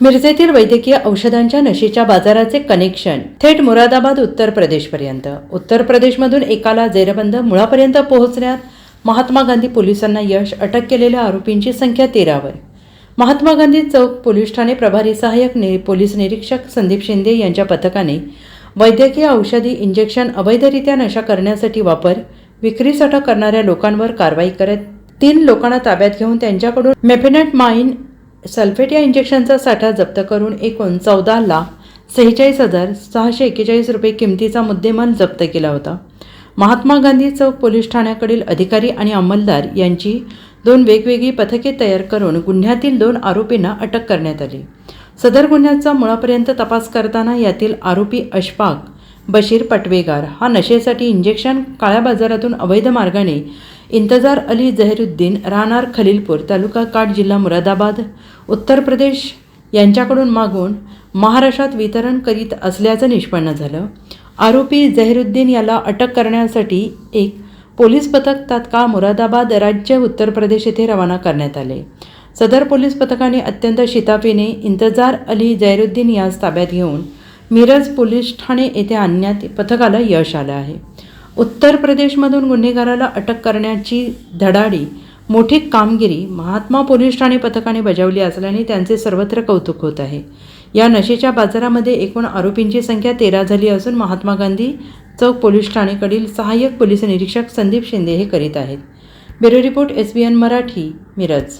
मिरजेतील वैद्यकीय औषधांच्या नशेच्या बाजाराचे कनेक्शन. थेट मुरादाबाद उत्तर प्रदेशपर्यंत. उत्तर प्रदेशमधून एकाला जेरबंद मुळापर्यंत पोहोचण्यात महात्मा गांधी पोलिसांना यश अटक केलेल्या आरोपींची संख्या तेरावर. महात्मा गांधी चौक पोलीस ठाणे प्रभारी सहाय्यक नि पोलीस निरीक्षक संदीप शिंदे यांच्या पथकाने वैद्यकीय औषधी इंजेक्शन अवैधरित्या नशा करण्यासाठी वापर विक्रीसाठी करणाऱ्या लोकांवर कारवाई करत तीन लोकांना ताब्यात घेऊन त्यांच्याकडून मेफेनट माइन सल्फेट या इंजेक्शनचा साठा जप्त करून एकूण चौदा लाख सेहेचाळीस हजार सहाशे एक्केचाळीस रुपये किमतीचा मुद्देमाल जप्त केला होता. महात्मा गांधी चौक पोलीस ठाण्याकडील अधिकारी आणि अंमलदार यांची दोन वेगवेगळी पथके तयार करून गुन्ह्यातील दोन आरोपींना अटक करण्यात आली. सदर गुन्ह्याचा मुळापर्यंत तपास करताना यातील आरोपी अशफाक बशीर पटवेगार हा नशेसाठी इंजेक्शन काळ्या बाजारातून अवैध मार्गाने इंतजार अली जहिरुद्दीन राहणार खलीलपूर तालुका काट जिल्हा मुरादाबाद उत्तर प्रदेश. यांच्याकडून मागून महाराष्ट्रात वितरण करीत असल्याचं निष्पन्न झालं. आरोपी जहिरुद्दीन याला अटक करण्यासाठी एक पोलीस पथक तात्काळ मुरादाबाद राज्य उत्तर प्रदेश येथे रवाना करण्यात आले. सदर पोलीस पथकाने अत्यंत शिताफीने इंतजार अली जैरुद्दीन यास ताब्यात घेऊन मिरज पोलीस ठाणे येथे आणण्यात पथकाला यश आलं आहे. उत्तर प्रदेशमधून गुन्हेगाराला अटक करण्याची धडाडी मोठी कामगिरी महात्मा पोलीस ठाणे पथकाने बजावली असल्याने त्यांचे सर्वत्र कौतुक होत आहे. या नशेच्या बाजारामध्ये एकूण आरोपींची संख्या तेरा झाली असून महात्मा गांधी चौक पोलीस ठाणेकडील सहाय्यक पोलीस निरीक्षक संदीप शिंदे हे करीत आहेत. Bureau report S B N Marathi Miraj.